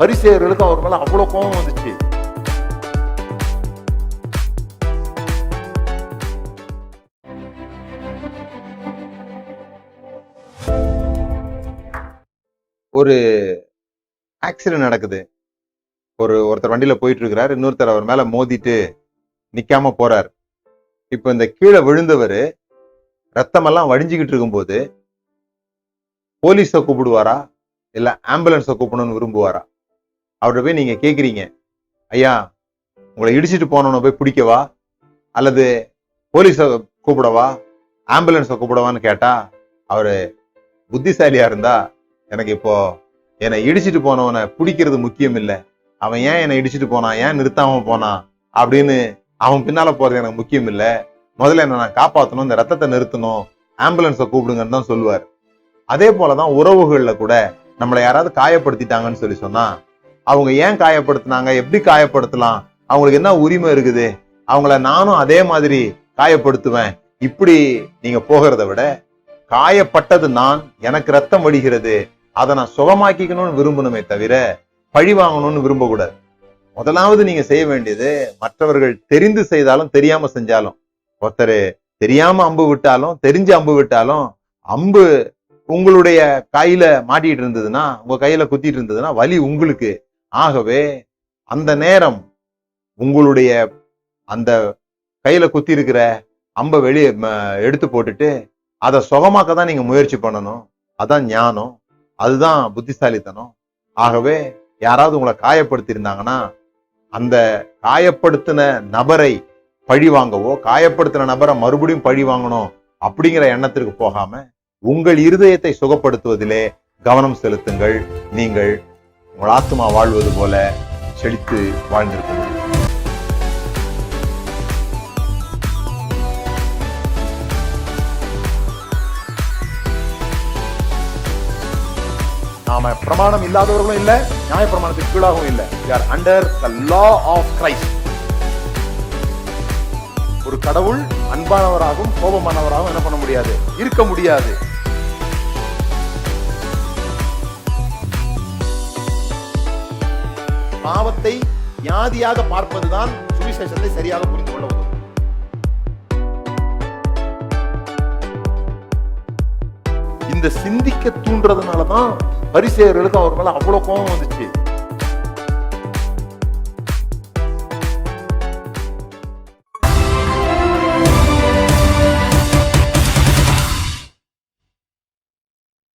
பரிசேயர்களுக்கு அவர் மேல அவ்வளவு கோபம் வந்துச்சு. ஒரு ஆக்சிடென்ட் நடக்குது. ஒரு ஒருத்தர் வண்டியில போயிட்டு இருக்கிறார் இன்னொருத்தர் அவர் மேல மோதிட்டு நிக்காம போறார். இப்போ இந்த கீழே விழுந்தவர் ரத்தமெல்லாம் வடிஞ்சுக்கிட்டு இருக்கும்போது போலீஸை கூப்பிடுவாரா? இல்ல ஆம்புலன்ஸை கூப்பிடணும்னு விரும்புவாரா? அவர்கிட்ட போய் நீங்க கேட்குறீங்க ஐயா உங்களை இடிச்சிட்டு போனவனை போய் பிடிக்கவா? அல்லது போலீஸை கூப்பிடவா? ஆம்புலன்ஸை கூப்பிடவான்னு கேட்டா அவரு புத்திசாலியா இருந்தா எனக்கு இப்போ என்னை இடிச்சிட்டு போனவனை பிடிக்கிறது முக்கியம் இல்லை. அவன் ஏன் என்னை இடிச்சிட்டு போனான் ஏன் நிறுத்தாம போனான் அப்படின்னு அவன் பின்னால போறது எனக்கு முக்கியம் இல்லை. முதல்ல என்ன நான் காப்பாத்தணும் இந்த ரத்தத்தை நிறுத்தணும் ஆம்புலன்ஸை கூப்பிடுங்கன்னு தான் சொல்லுவார். அதே போலதான் உறவுகள்ல கூட நம்மளை யாராவது காயப்படுத்திட்டாங்கன்னு சொல்லி சொன்னா அவங்க ஏன் காயப்படுத்தினாங்க? எப்படி காயப்படுத்தலாம்? அவங்களுக்கு என்ன உரிமை இருக்குது? அவங்கள நானும் அதே மாதிரி காயப்படுத்துவேன். இப்படி நீங்க போகிறத விட காயப்பட்டது நான் எனக்கு ரத்தம் வடிகிறது. அதை நான் சுகமாக்கிக்கணும்னு விரும்பணுமே தவிர பழி வாங்கணும்னு விரும்பக்கூடாது. முதலாவது நீங்க செய்ய வேண்டியது மற்றவர்கள் தெரிந்து செய்தாலும் தெரியாம செஞ்சாலும். ஒருத்தர் தெரியாம அம்பு விட்டாலும் தெரிஞ்சு அம்பு விட்டாலும் அம்பு உங்களுடைய கையில மாட்டிட்டு இருந்ததுன்னா உங்க கையில குத்திட்டு இருந்ததுன்னா வலி உங்களுக்கு ஆகவே அந்த நேரம் உங்களுடைய அந்த கையில குத்தி இருக்கிற அம்பை வெளியே எடுத்து போட்டுட்டு அதை சுகமாக்க தான் நீங்க முயற்சி பண்ணணும். அதான் ஞானம். அதுதான் புத்திசாலித்தனம். ஆகவே யாராவது உங்களை காயப்படுத்தியிருந்தாங்கன்னா அந்த காயப்படுத்தின நபரை பழி வாங்கவோ காயப்படுத்தின நபரை மறுபடியும் பழி வாங்கணும் அப்படிங்கிற எண்ணத்திற்கு போகாம உங்கள் இருதயத்தை சுகப்படுத்துவதிலே கவனம் செலுத்துங்கள். நீங்கள் உங்கள் ஆத்மா வாழ்வது போல செழித்து வாழ்ந்திருக்க முடியும் நாம பிரமாணம் இல்லாதவர்களும் இல்ல நியாய பிரமாணத்துக்கு கீழாகவும் இல்ல. Or under the law of Christ ஒரு கடவுள் அன்பானவராகவும் கோபமானவராகவும் என்ன பண்ண முடியாது? இருக்க முடியாது. பாவத்தை வியாதியாக பார்ப்பதுதான் சுவிசேஷத்தை சரியாக புரிந்து கொள்ள உதவும். இந்த சிந்திக்க தூண்டுறதுனாலதான் பரிசேயர்களுக்கு அவர் மேல அவ்வளவு கோபம் வந்துச்சு.